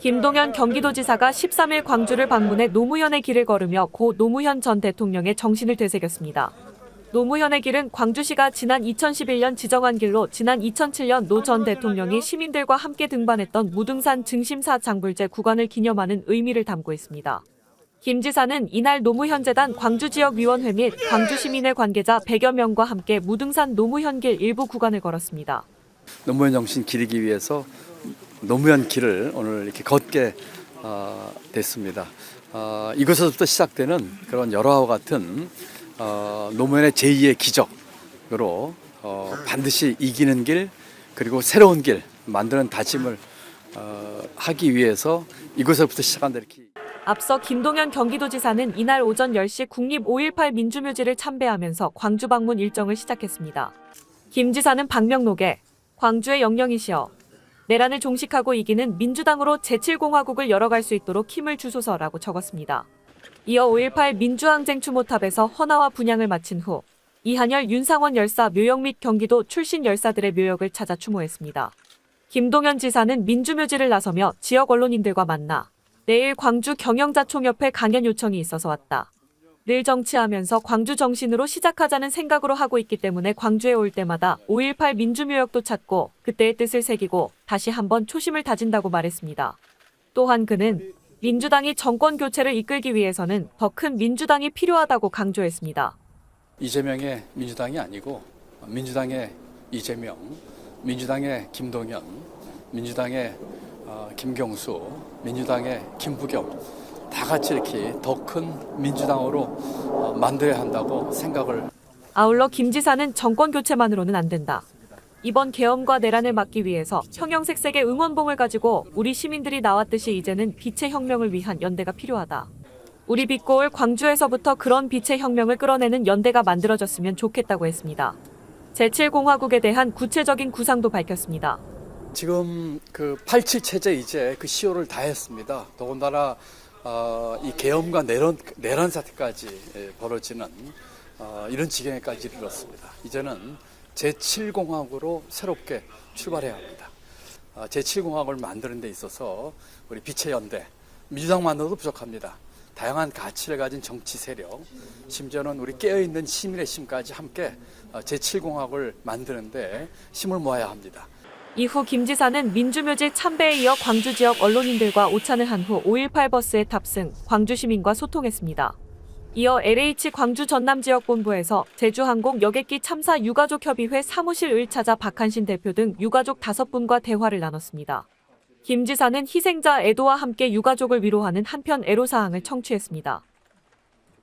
김동연 경기도지사가 13일 광주를 방문해 노무현의 길을 걸으며 고 노무현 전 대통령의 정신을 되새겼습니다. 노무현의 길은 광주시가 지난 2011년 지정한 길로 지난 2007년 노 전 대통령이 시민들과 함께 등반했던 무등산 증심사 장불제 구간을 기념하는 의미를 담고 있습니다. 김 지사는 이날 노무현재단 광주지역위원회 및 광주시민의 관계자 100여 명과 함께 무등산 노무현길 일부 구간을 걸었습니다. 노무현 정신 기리기 위해서 노무현 길을 오늘 이렇게 걷게 어, 됐습니다. 어, 이곳에서부터 시작되는 그런 열화와 같은 어, 노무현의 제2의 기적으로 어, 반드시 이기는 길 그리고 새로운 길 만드는 다짐을 어, 하기 위해서 이곳에서부터 시작한다 이렇게. 앞서 김동연 경기도지사는 이날 오전 10시 국립 5.18 민주묘지를 참배하면서 광주 방문 일정을 시작했습니다. 김 지사는 방명록에 광주의 영령이시여 내란을 종식하고 이기는 민주당으로 제7공화국을 열어갈 수 있도록 힘을 주소서라고 적었습니다. 이어 5.18 민주항쟁 추모탑에서 헌화와 분향을 마친 후 이한열 윤상원 열사 묘역 및 경기도 출신 열사들의 묘역을 찾아 추모했습니다. 김동연 지사는 민주묘지를 나서며 지역 언론인들과 만나 내일 광주 경영자총협회 강연 요청이 있어서 왔다. 늘 정치하면서 광주 정신으로 시작하자는 생각으로 하고 있기 때문에 광주에 올 때마다 5.18 민주묘역도 찾고 그때의 뜻을 새기고 다시 한번 초심을 다진다고 말했습니다. 또한 그는 민주당이 정권 교체를 이끌기 위해서는 더 큰 민주당이 필요하다고 강조했습니다. 이재명의 민주당이 아니고 민주당의 이재명, 민주당의 김동연, 민주당의 어, 김경수, 민주당의 김부겸 다 같이 이렇게 더 큰 민주당으로 어, 만들어야 한다고 생각을 아울러 김 지사는 정권 교체만으로는 안 된다. 이번 계엄과 내란을 막기 위해서 형형색색의 응원봉을 가지고 우리 시민들이 나왔듯이 이제는 빛의 혁명을 위한 연대가 필요하다. 우리 빛고 올 광주에서부터 그런 빛의 혁명을 끌어내는 연대가 만들어졌으면 좋겠다고 했습니다. 제7공화국에 대한 구체적인 구상도 밝혔습니다. 지금 그 87 체제 이제 그 시효를 다 했습니다. 더군다나 어, 이 계엄과 내란, 내란 사태까지 예, 벌어지는 어, 이런 지경에까지 이르렀습니다. 이제는 제7공화국으로 새롭게 출발해야 합니다. 어, 제7공화국을 만드는 데 있어서 우리 빛의 연대, 민주당만으로도 부족합니다. 다양한 가치를 가진 정치 세력, 심지어는 우리 깨어있는 시민의 힘까지 함께 어, 제7공화국을 만드는데 힘을 모아야 합니다. 이후 김 지사는 민주묘지 참배에 이어 광주 지역 언론인들과 오찬을 한 후 5.18 버스에 탑승, 광주 시민과 소통했습니다. 이어 LH 광주 전남 지역 본부에서 제주항공 여객기 참사 유가족 협의회 사무실 을 찾아 박한신 대표 등 유가족 다섯 분과 대화를 나눴습니다. 김 지사는 희생자 애도와 함께 유가족을 위로하는 한편 애로사항을 청취했습니다.